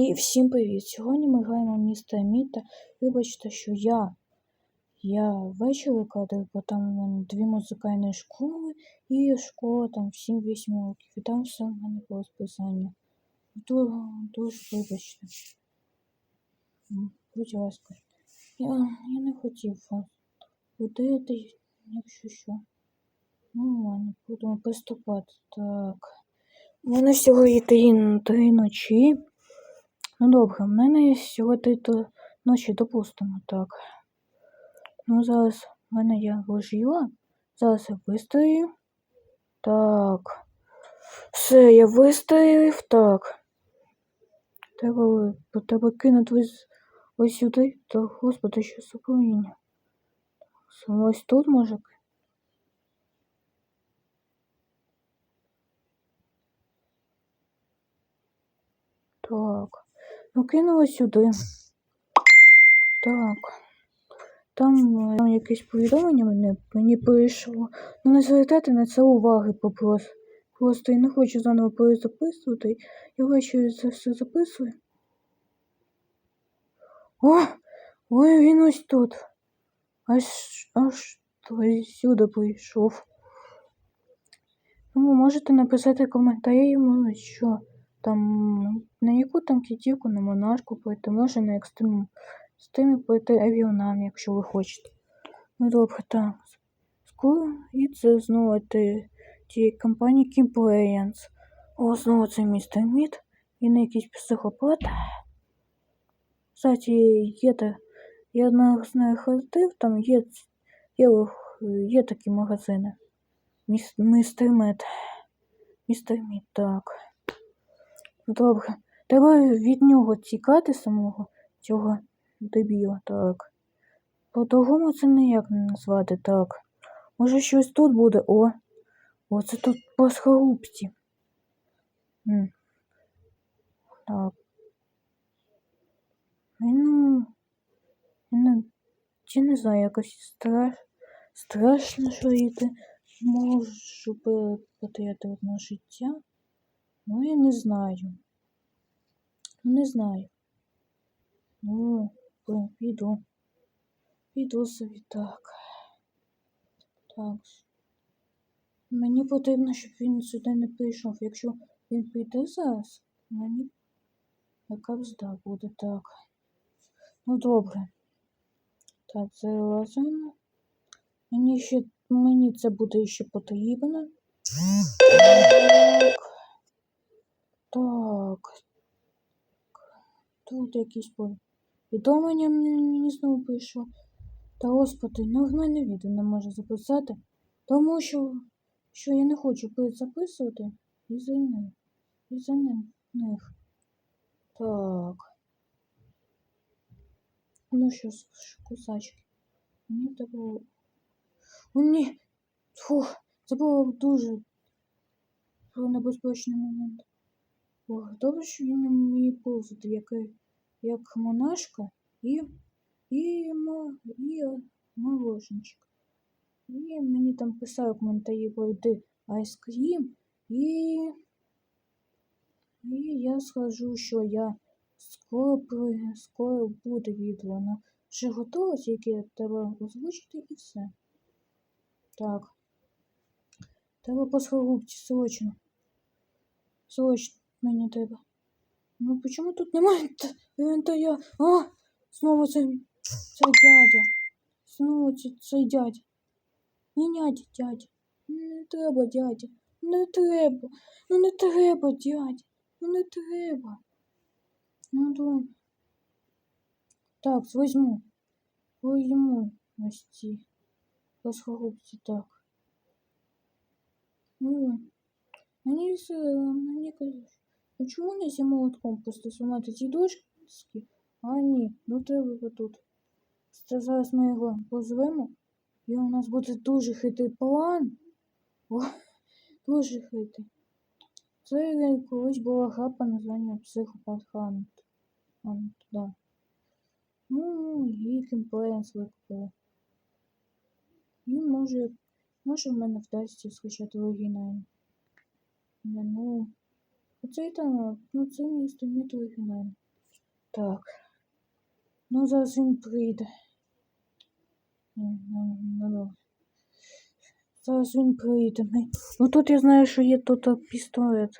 І всім привіт! Сьогодні ми граємо місто Міта. Вибачте, що я, я ввечері викладаю, бо там у мене дві музикальні школи і школа там 7-8 років. І там все в мене по розписанню. Дуже, дуже вибачте. Будь ласка. Я, я не хотів вас будити, якщо що. Ну ладно, будемо приступати. Так. У мене всього є три, три ночі. Ну добре, в мене є всього три то ночі, допустимо, так. Ну, зараз в мене є ложіла. Зараз я вистрою. Так. Все, я вистрілив. Так. Треба, треба кинути ось, ось сюди. Так, господи, що з. Ось тут може. Так. Ну, кинула сюди. Так. Там, е, там якесь повідомлення мені, мені прийшло. Ну, не звертайте на це уваги попрос. Просто я не хочу заново перезаписувати. Я ввечері це все записую. О! Ой, він ось тут. Аж аж той сюди прийшов. Ну, можете написати коментарі йому, що там на яку там кітівку, на монашку пройти, може на екстрим стимі пройти авіонам, якщо ви хочете. Ну добре, так. Скоро і це знову ти тієї компанії Compliance. О, знову це містер Мід і не якийсь психопат. Кстати, є та я одного з них ходив, там є, є, є такі магазини. Міс, містер Мед. Містер Мід, так. Добре. Треба від нього тікати самого цього дебіла, так. По-другому це ніяк не назвати, так. Може щось тут буде? О! О, це тут по схорубці. Так. Ну, ну, чи не знаю, якось страш... страшно жити. Можу потеряти одне життя. Ну, я не знаю. Не знаю. Ну, піду. Піду собі так. Так. Мені потрібно, щоб він сюди не прийшов. Якщо він прийде зараз, мені яка бзда буде так. Ну добре. Так, залазимо. Мені ще мені це буде ще потрібно. Так. Так. Тут якісь повідомлення мені знову прийшло. Та господи, ну в мене відео не може записати, тому що що я не хочу записувати із-за них. Із-за них. Так. Ну що кусачки. Мені це було. Ні. Фух, це було дуже небезпечний момент. Ох, добре, що він не вміє повзати, як, як монашка і і, і моложничок. І мені там писали коментарі пройти айскрім, і, і я скажу, що я скоро скоро буде відео. Воно вже готове, тільки треба озвучити і все. Так. Треба по срочно. Срочно мені треба. Ну почему тут немає інвентаря? А! Знову це, це дядя. Знову це, цей дядя. Ні, дядя, дядя. Не треба, дядя. Не треба. Ну не треба, дядя. Ну не треба. Ну добре. Так, возьму. Возьму ось ці. По схорубці так. Ну, мені мені кажуть. Ну чому не зі молотком просто сломати ці дошки? А ні, ну треба тут. Це зараз ми його позвемо. І у нас буде дуже хитрий план. О, дуже хитрий. Це колись була гра по названню Психопат Хант. Да. Ну, і кемплеєнс викупили. І може, може в мене вдасться скачати оригінальний. Не, ну, оцей там, ну це місто міт оригінальний. Так. Ну, зараз він прийде. Ну, ну, ну, ну. Зараз він прийде. Ми- Ну тут я знаю, що є тут а, пістолет.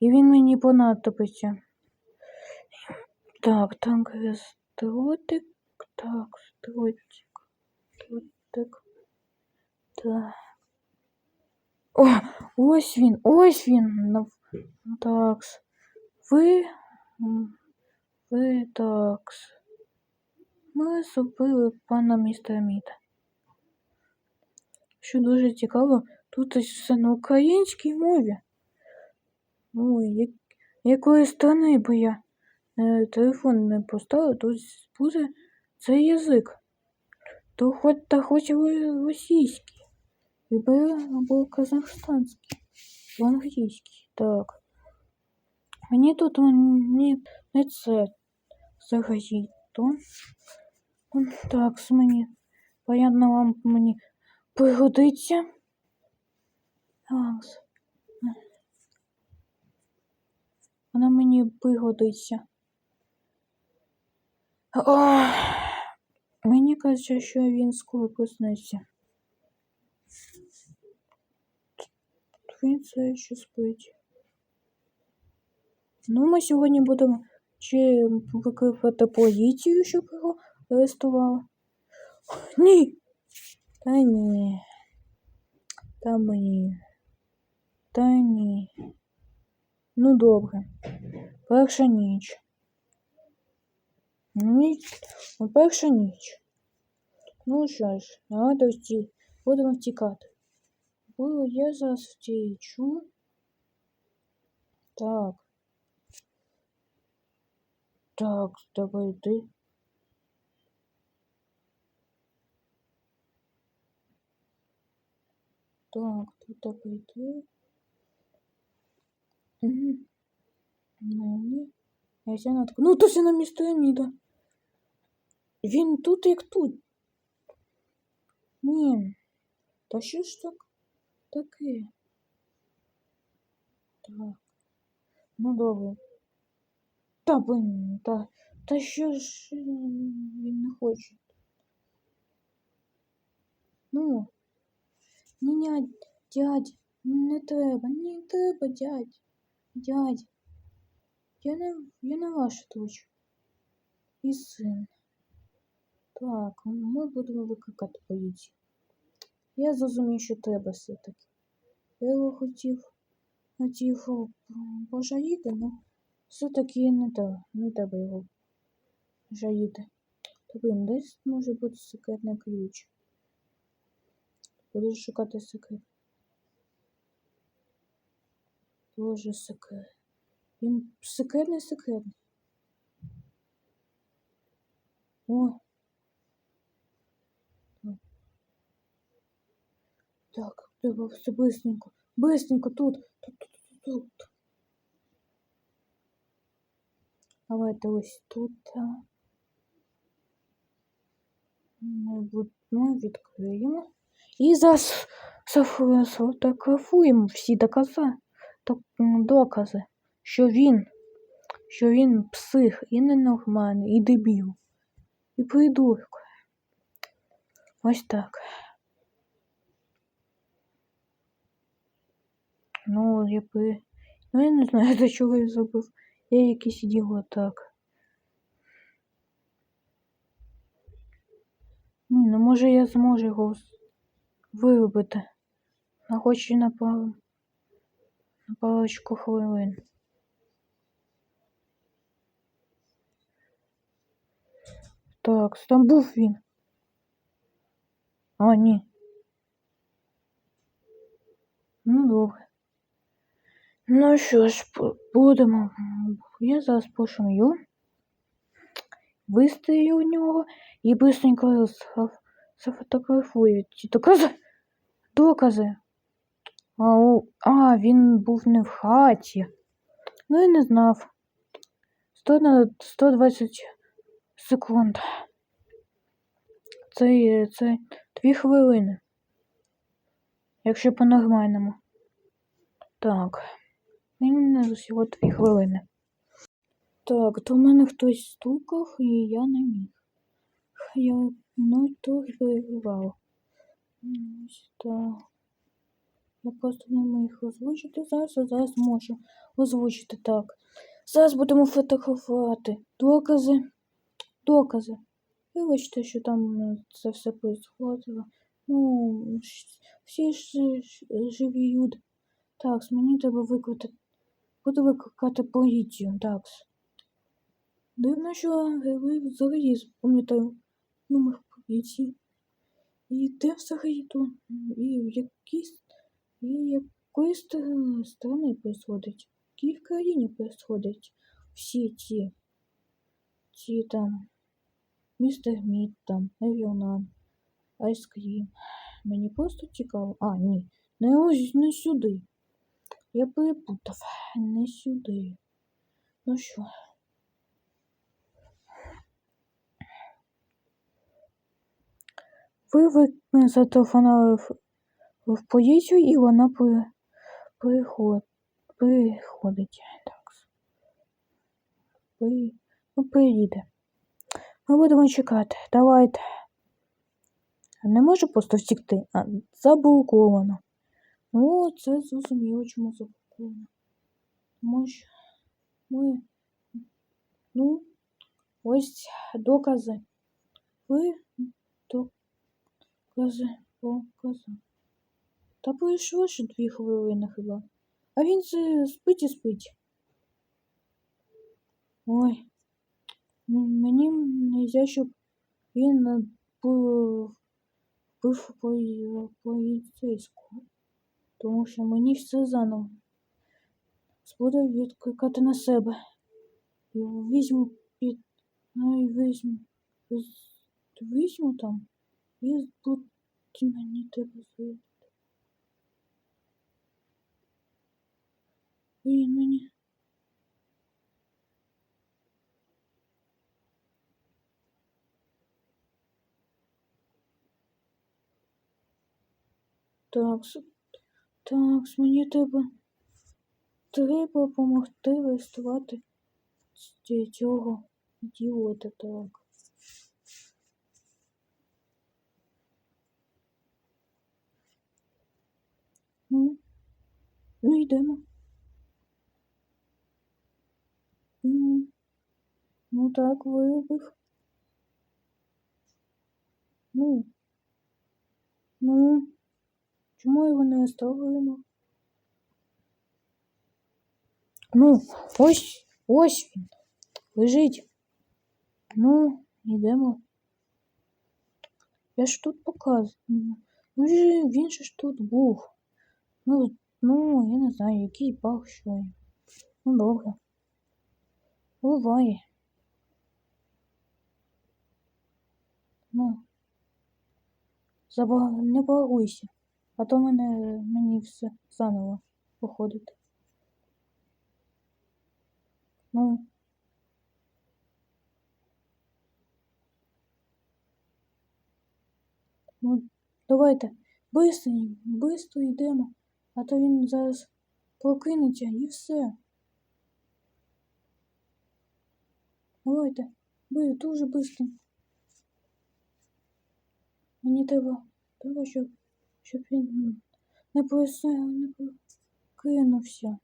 І він мені понадобиться. Так, там дротик. Так, дротик. Дротик. Так. О, ось він, ось він. Ну, Так. Ви. Ви так. Ми зробили пана містера Міда. Що дуже цікаво, тут все на українській мові. Ой, як, якої сторони бо я е, телефон не поставив, то буде цей язик. То хоч та хоч російський, або казахстанський, або англійський. Так. Мені тут не, не це загазіть, то. Так, з мені. Понятно, вам мені пригодиться. Так. Вона мені пригодиться. О, мені кажуть, що він скоро проснеться. Він це ще спить. Ну, ми сьогодні будемо чи викликати поліцію, щоб його арестували. Ні. Та ні. Та ні. Та ні. Ну добре. Перша ніч. Ніч. Ну, перша ніч. Ну що ж, давайте вті... будемо втікати. Бо я зараз втічу. Так. Так, давай йди. Так, тут так йди. Угу. Ну, ні. Я ся натк... Ну, то все на місто Еміда. Він тут як тут. Ні. Та що ж так таке? Так. Ну добре. Та блин, та, та що ж він не хоче? Ну, ня, дядь, не треба, не треба, дядь, дядь. Я не, я не ваша дочь. І син. Так, ми будемо викликати поліцію. Я зрозумів, що треба все-таки. Я його хотів, хотів пожаліти, але все-таки не треба, не треба його жаліти. Блін, десь може бути секретний ключ. Буду шукати секрет. Боже, секрет. Він секретний секретний. О. Так, треба все быстренько. Быстренько тут. Тут, тут, тут, тут. Давайте ось тут. а. Ми, відкриємо. І зараз сфотографуємо всі докази, докази, що він, що він псих і ненормальний, і дебіл, і придурок. Ось так. Ну, я би. Ну, я не знаю, до чого я зробив. Я якийсь ідіот так. Ні, ну може я зможу його виробити. На хоч і на пару. На парочку хвилин. Так, там був він. А, ні. Ну, добре. Ну що ж, будемо. Я зараз пошумлю. Вистрілю у нього і быстренько сфотографую ці докази. Докази. А, а, він був не в хаті. Ну я не знав. 100 на 120 секунд. Це, це дві хвилини. Якщо по-нормальному. Так. Мені всього дві хвилини. Так, в мене хтось стукав, і я не міг. Я ну то перебивав. Я просто не міг озвучити зараз, а зараз можу озвучити так. Зараз будемо фотографувати докази. Докази. Вибачте, що там це все происходило. Ну, всі ж- живі люди. Так, мені треба викликати. Буду викликати поліцію, так. Дивно, що ви взагалі пам'ятаю номер поліції. І де взагалі то? І в якійсь і якої ст- сторони происходить? В країні происходять всі ці, ці там містер Мід, там, Евіонан, Айскрім. Мені просто цікаво. А, ні, не ось не сюди. Я перепутав. Не сюди. Ну що? Ви, ви е, зателефонували в, поліцію і вона при, приход, приходить. Так. При, ну, приїде. Ми будемо чекати. Давайте. Не може просто втікти, а заблоковано. Ну, це зрозуміло, чому заблоковано. Тому що ми. Ну, ось докази. Ви докази показали. Та пройшло ще дві хвилини хіба. А він спить і спить. Ой. Мені нельзя, щоб він був був полі- поліцейського. Тому що мені все заново. Буду відкликати на себе. І візьму під. Ну і візьму. Візьму там. І потім мені треба зробити. Він мені. Так, так, мені треба. Треба допомогти реєструвати цього ідіота, так. Ну, ну йдемо. Ну, ну так, виробив. Ну. Ну. Чому його не оставимо? Ну, ось, ось він. Лежить. Ну, йдемо. Я ж тут показую. Ну, він же ж тут був. Ну, ну, я не знаю, який баг, що. Ну, добре. Буває. Ну. Заба... Не балуйся, а то мене мені все заново виходить. Ну. Ну, давайте, бистро, бистро йдемо, а то він зараз прокинеться і все. Давайте, би, дуже бистро. Мені треба, треба, щоб, щоб він не проси, не прокинувся.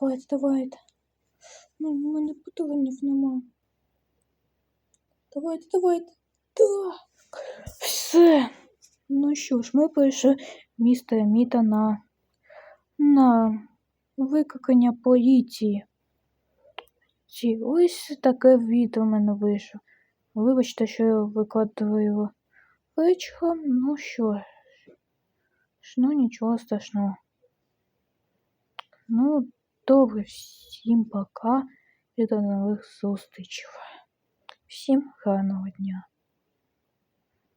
Давайте, давайте. Ну, в мене патронів нема. Давайте, давайте. Так. Все. Ну що ж, ми прийшли містера Міта на, на викликання поліції. Ці, ось таке відео в мене вийшло. Вибачте, що я викладаю вечором. Ну що ж, ну нічого страшного. Ну, добре, всім пока і до нових зустрічей. Всім гарного дня.